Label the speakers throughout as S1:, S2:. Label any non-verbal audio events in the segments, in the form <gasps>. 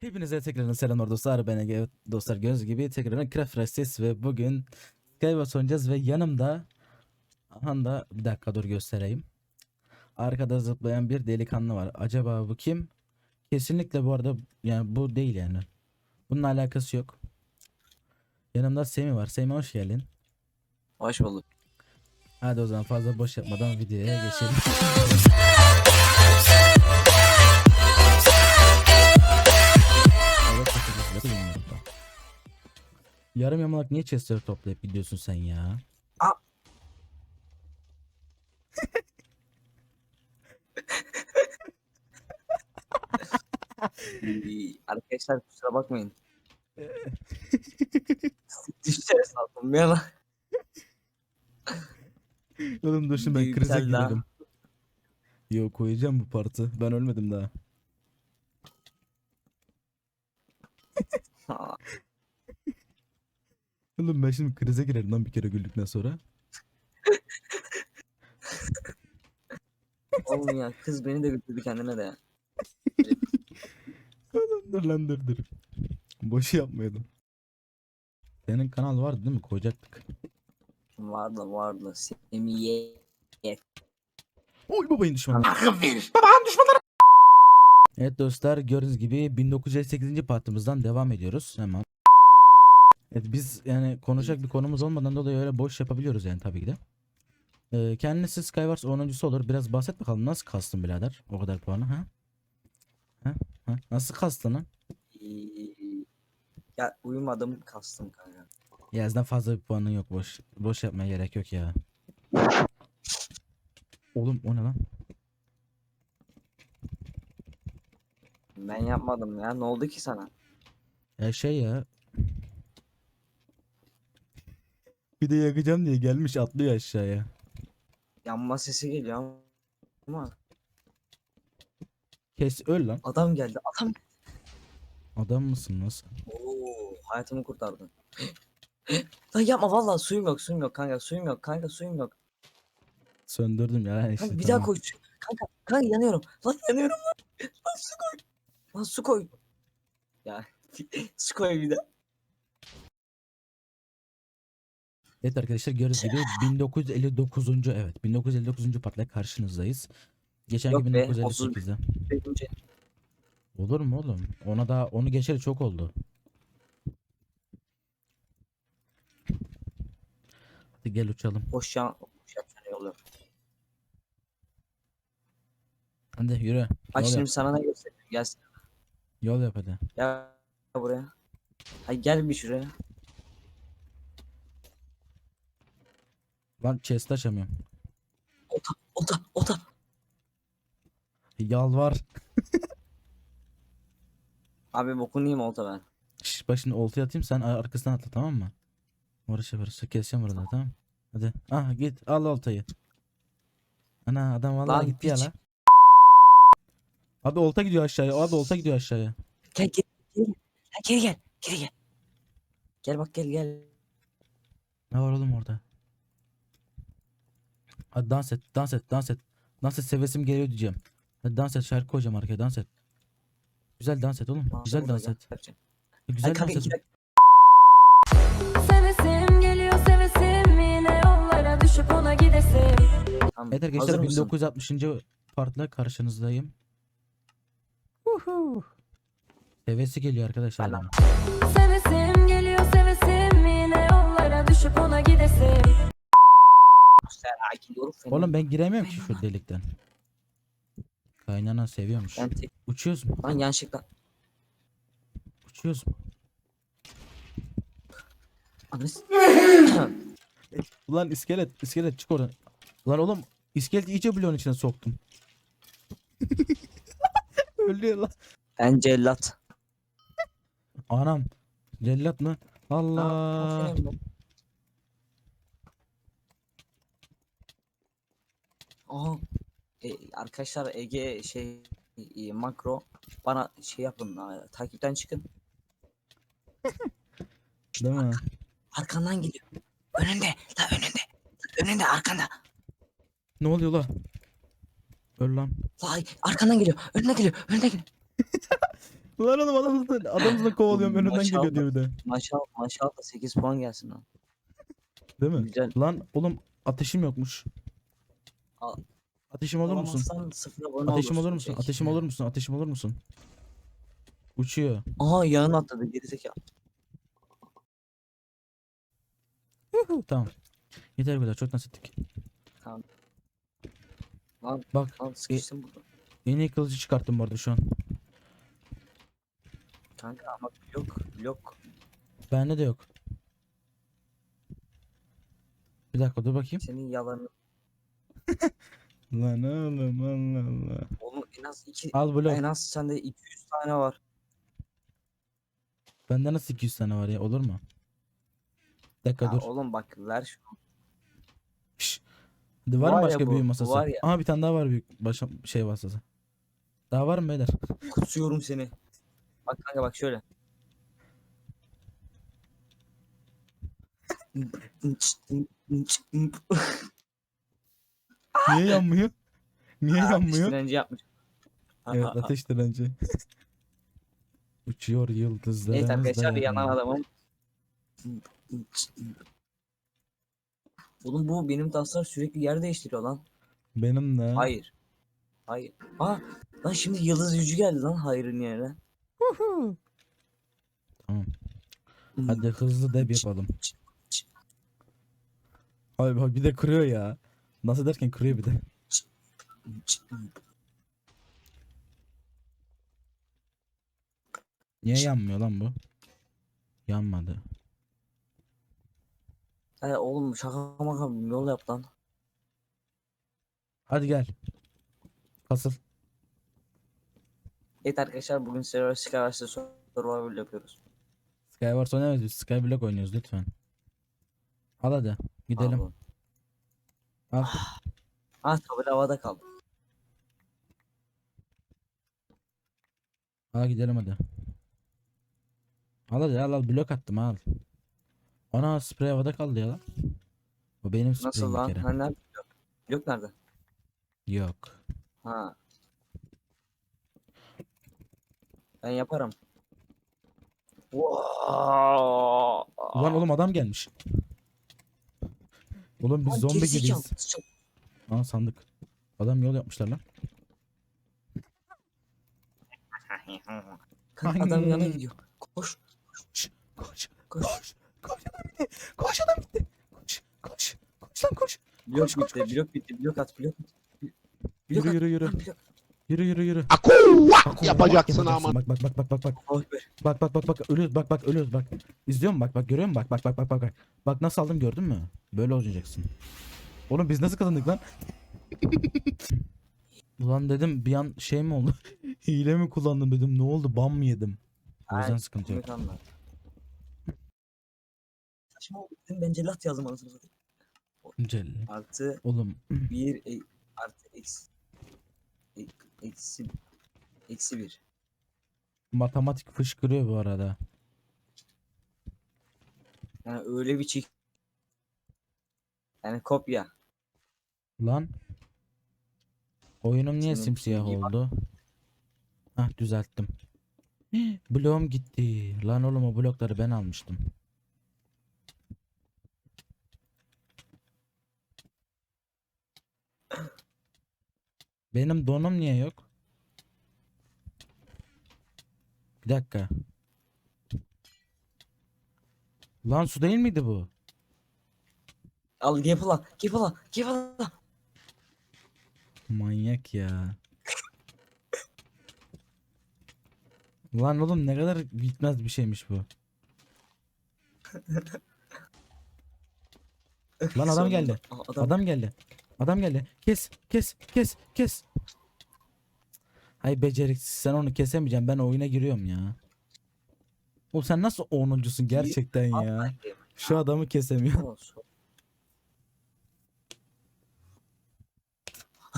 S1: Hepinize tekrardan selamlar dostlar. Ben Ege dostlar göz gibi tekrardan Craft Resist ve bugün Skywars oynayacağız ve yanımda aha da bir dakika dur göstereyim. Arkada zıplayan bir delikanlı var. Acaba bu kim? Kesinlikle bu arada yani bu değil yani. Bununla alakası yok. Yanımda Semi var. Semi hoş geldin.
S2: Hoş bulduk.
S1: Hadi o zaman fazla boş yapmadan videoya geçelim. <laughs> Yarım yamalak niye chestleri toplayıp gidiyorsun sen ya?
S2: Aa. Ee, <laughs> Arkadaşlar kusura bakmayın. Düşeceğiz sandım bir yana.
S1: Oğlum dur şimdi ben krize girdim. Yo koyacağım bu partı. Ben ölmedim daha. <laughs> Oğlum ben şimdi krize girerim lan bir kere güldükten sonra. <laughs>
S2: Oğlum ya kız beni de götürdü kendine de.
S1: Oğlum dur lan dur dur. Boşu yapmayalım. Senin kanal vardı değil mi? Koyacaktık.
S2: Vardı vardı. Semiye.
S1: Oy babayın düşmanı. Evet dostlar gördüğünüz gibi 1958. partımızdan devam ediyoruz hemen. Evet biz yani konuşacak bir konumuz olmadan dolayı öyle boş yapabiliyoruz yani tabii ki de. Ee, kendisi Skywars 10.sü olur. Biraz bahset bakalım nasıl kastın birader o kadar puanı ha? Ha? ha? Nasıl kastın lan?
S2: Ya uyumadım kastım kanka.
S1: Yazdan fazla bir puanın yok boş. Boş yapmaya gerek yok ya. Oğlum o ne lan?
S2: Ben yapmadım ya. Ne oldu ki sana?
S1: Ya şey ya. Bir de yakacağım diye gelmiş atlıyor aşağıya.
S2: Yanma sesi geliyor ama
S1: Kes öl lan.
S2: adam geldi. Adam
S1: Adam mısın nasıl?
S2: Oo, hayatımı kurtardın. <gasps> Lan yapma vallahi suyum yok suyum yok kanka suyum yok kanka suyum yok.
S1: Söndürdüm ya işte
S2: Kanka bir daha
S1: tamam.
S2: koy Kanka kanka yanıyorum. Lan yanıyorum lan. Lan su koy. Lan su koy. Ya <laughs> su koy bir daha.
S1: Evet arkadaşlar gördüğünüz gibi 1959. evet 1959. partla karşınızdayız. Geçen
S2: Yok
S1: gibi
S2: be,
S1: 1958'de.
S2: Beşinci.
S1: Olur mu oğlum? Ona da onu geçeli çok oldu. Hadi gel uçalım.
S2: Boş ya. Boş yapacağını yolluyorum.
S1: Hadi yürü.
S2: Bak
S1: Yol
S2: şimdi
S1: yap.
S2: sana ne göstereyim. Gel,
S1: Yol yap hadi.
S2: gel buraya. Hay gel bir şuraya.
S1: Lan chest açamıyorum.
S2: Ota ota ota.
S1: Yalvar. <laughs>
S2: Abi bokunu yiyeyim olta ben.
S1: Şş, bak şimdi oltaya atayım sen ar- arkasından atla tamam mı? Uğraş yaparız. Keseceğim burada tamam. Hadi. Ah git al oltayı. Ana adam vallahi
S2: Lan
S1: gitti ya
S2: piç.
S1: la. Abi olta gidiyor aşağıya. Abi olta gidiyor aşağıya.
S2: Gel gel gel. Ha, geri gel. Geri gel. Gel bak gel gel.
S1: Ne var oğlum orada? Hadi dans et, dans et, dans et. Dans et sevesim geliyor diyeceğim. Hadi dans et şarkı koyacağım arkaya dans et. Güzel dans et oğlum. Güzel dans et.
S2: yapacağım.
S1: Güzel
S2: Ay
S1: dans et.
S3: Sevesim geliyor sevesim yine yollara düşüp ona gidesim.
S2: Tamam.
S1: Evet arkadaşlar
S2: mısın?
S1: 1960. partla karşınızdayım. Uhu. Sevesi geliyor arkadaşlar.
S3: Sevesim geliyor sevesim yine yollara düşüp ona gidesim.
S2: Gidiyorum seni.
S1: Oğlum ben giremiyorum ki şu delikten. Kaynana seviyormuş.
S2: Ben tek...
S1: Uçuyoruz mu?
S2: Lan yanlışlıkla.
S1: Uçuyoruz mu?
S2: Anız. <coughs>
S1: Ulan iskelet, iskelet çık oradan. Ulan oğlum iskeleti iyice bloğun içine soktum. <laughs> Öldü lan.
S2: ben cellat.
S1: Anam. Cellat mı? Allah.
S2: Aferin Aha. E, arkadaşlar Ege şey e, makro bana şey yapın ha, takipten çıkın. <laughs>
S1: Değil mi?
S2: Arkandan geliyor. Önünde. La önünde. Önünde arkanda.
S1: Ne oluyor lan? Öl lan.
S2: Vay arkandan geliyor. Önüne geliyor. Önüne geliyor. <laughs>
S1: Lan oğlum adamızı, adamızı kovalıyorum
S2: Oğlum,
S1: önünden geliyor
S2: maşallah.
S1: diyor bir de.
S2: Maşallah maşallah 8 puan gelsin lan.
S1: Değil mi?
S2: Güzel.
S1: Lan oğlum ateşim yokmuş.
S2: Al.
S1: Ateşim olur musun?
S2: Alamazsan sıfır abone
S1: Ateşim olur musun? Ateşim olur musun? Ateşim olur musun? Uçuyor.
S2: Aha yanına atladı gerizekalı.
S1: Huhu, tamam. Yeter bu kadar çok nasıl ettik.
S2: Lan
S1: Bak
S2: lan sıkıştım burada.
S1: en iyi kılıcı çıkarttım bu arada şu an.
S2: Kanka ama blok blok.
S1: Bende de yok. Bir dakika dur bakayım.
S2: Senin yalanın.
S1: Lan oğlum Allah Allah.
S2: Oğlum en az 2
S1: Al blok.
S2: en az sende 200 tane var.
S1: Bende nasıl 200 tane var ya olur mu? Bir dakika
S2: Ya
S1: dur.
S2: oğlum bak ver şunu.
S1: Şşş. Hadi var mı
S2: Var ya
S1: başka
S2: bu,
S1: büyü
S2: bu
S1: masası?
S2: var ya.
S1: Aha bir tane daha var büyük başka şey masası. Daha var mı beyler?
S2: Kusuyorum seni. Bak kanka bak şöyle. <laughs>
S1: Niye yanmıyor? Niye yanmıyor?
S2: Direnci yapmış.
S1: Evet ateş direnci. <laughs> Uçuyor yıldızlarımız
S2: Evet arkadaşlar
S1: da
S2: yanan adamım. Oğlum bu benim taslar sürekli yer değiştiriyor lan.
S1: Benim de.
S2: Hayır. Hayır. Aa lan şimdi yıldız yüzü geldi lan hayrın yerine.
S1: Tamam. Hadi hızlı deb yapalım. Abi bak bir de kırıyor ya. Nasıl derken kırıyor bir de. Niye yanmıyor lan bu? Yanmadı.
S2: He oğlum şaka maka yol yap lan.
S1: Hadi gel. Kasıl.
S2: Evet arkadaşlar bugün Server Skyverse'de survival yapıyoruz.
S1: Skywars oynamıyoruz biz. Skyblock oynuyoruz lütfen. Al hadi. Gidelim.
S2: Pardon.
S1: Al.
S2: Ha tabela havada kaldı.
S1: Al gidelim hadi. Al hadi al al blok attım al. Ana sprey havada kaldı ya lan. O benim spreyim
S2: Nasıl lan?
S1: kere.
S2: Ha nerede? Yok. Yok nerede?
S1: Yok.
S2: Ha. Ben yaparım. Wow.
S1: Ulan oğlum adam gelmiş. Oğlum biz
S2: Lan
S1: zombi
S2: gerizekalı,
S1: gibiyiz. Aa sandık. Adam yol yapmışlar lan.
S2: Kanka adam yana gidiyor. Koş.
S1: Koş. Koş.
S2: Koş.
S1: Koş. Koş adam gitti. Koş adam gitti. Koş. Koş. Koş lan koş.
S2: Blok
S1: Koş, koş,
S2: bitti,
S1: koş.
S2: blok bitti, blok at, blok at. Blok
S1: Yürü
S2: at,
S1: yürü yürü.
S2: lan blok.
S1: Yürü yürü yürü.
S4: Akuvak
S1: Bak,
S4: yapacaksın ama.
S1: Bak bak bak bak bak bak.
S2: Oh be.
S1: Bak bak bak bak ölüyoruz bak bak ölüyoruz bak. İzliyor musun bak bak görüyor musun bak bak bak bak bak bak. Bak nasıl aldım gördün mü? Böyle olacaksın. Oğlum biz nasıl kazandık lan? <laughs> Ulan dedim bir an şey mi oldu? <laughs> Hile mi kullandım dedim ne oldu ban mı yedim? O yüzden sıkıntı yok.
S2: Saçma oldu. Dedim ben celat yazdım anasını satayım.
S1: Celil.
S2: Artı
S1: Oğlum
S2: 1 artı eksi e- eksi eksi 1.
S1: matematik fışkırıyor bu arada.
S2: Yani öyle bir çek. Yani kopya.
S1: Lan. Oyunum niye
S2: Senin
S1: simsiyah oldu? Hah düzelttim. <gasps> Bloğum gitti. Lan oğlum o blokları ben almıştım. Benim donum niye yok? Bir dakika. Lan su değil miydi bu?
S2: Al Gepala, Gepala, Gepala.
S1: Manyak ya. Lan oğlum ne kadar bitmez bir şeymiş bu. Lan adam geldi. <laughs>
S2: Aa, adam,
S1: Adam geldi. Adam geldi. Kes, kes, kes, kes. Hay beceriksiz sen onu kesemeyeceksin. Ben oyuna giriyorum ya. O sen nasıl 10'uncusun gerçekten ya. Şu adamı kesemiyor.
S2: olsun.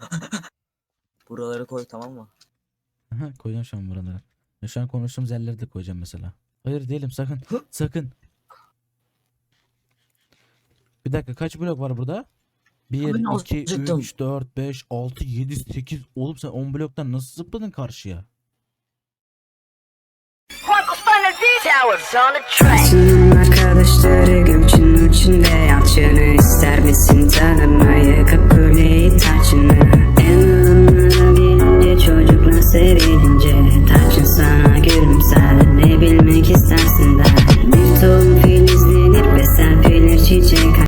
S2: <laughs> Buraları koy tamam mı?
S1: Aha, koyacağım şu an buralara. Ya şu an konuştuğumuz yerleri de koyacağım mesela. Hayır değilim sakın. sakın. Bir dakika kaç blok var burada? 1,
S2: ben
S1: 2,
S2: alacaktım.
S1: 3, 4, 5, 6, 7, 8. Oğlum sen 10 bloktan nasıl zıpladın karşıya?
S5: Tüm arkadaşları gömçünün içinde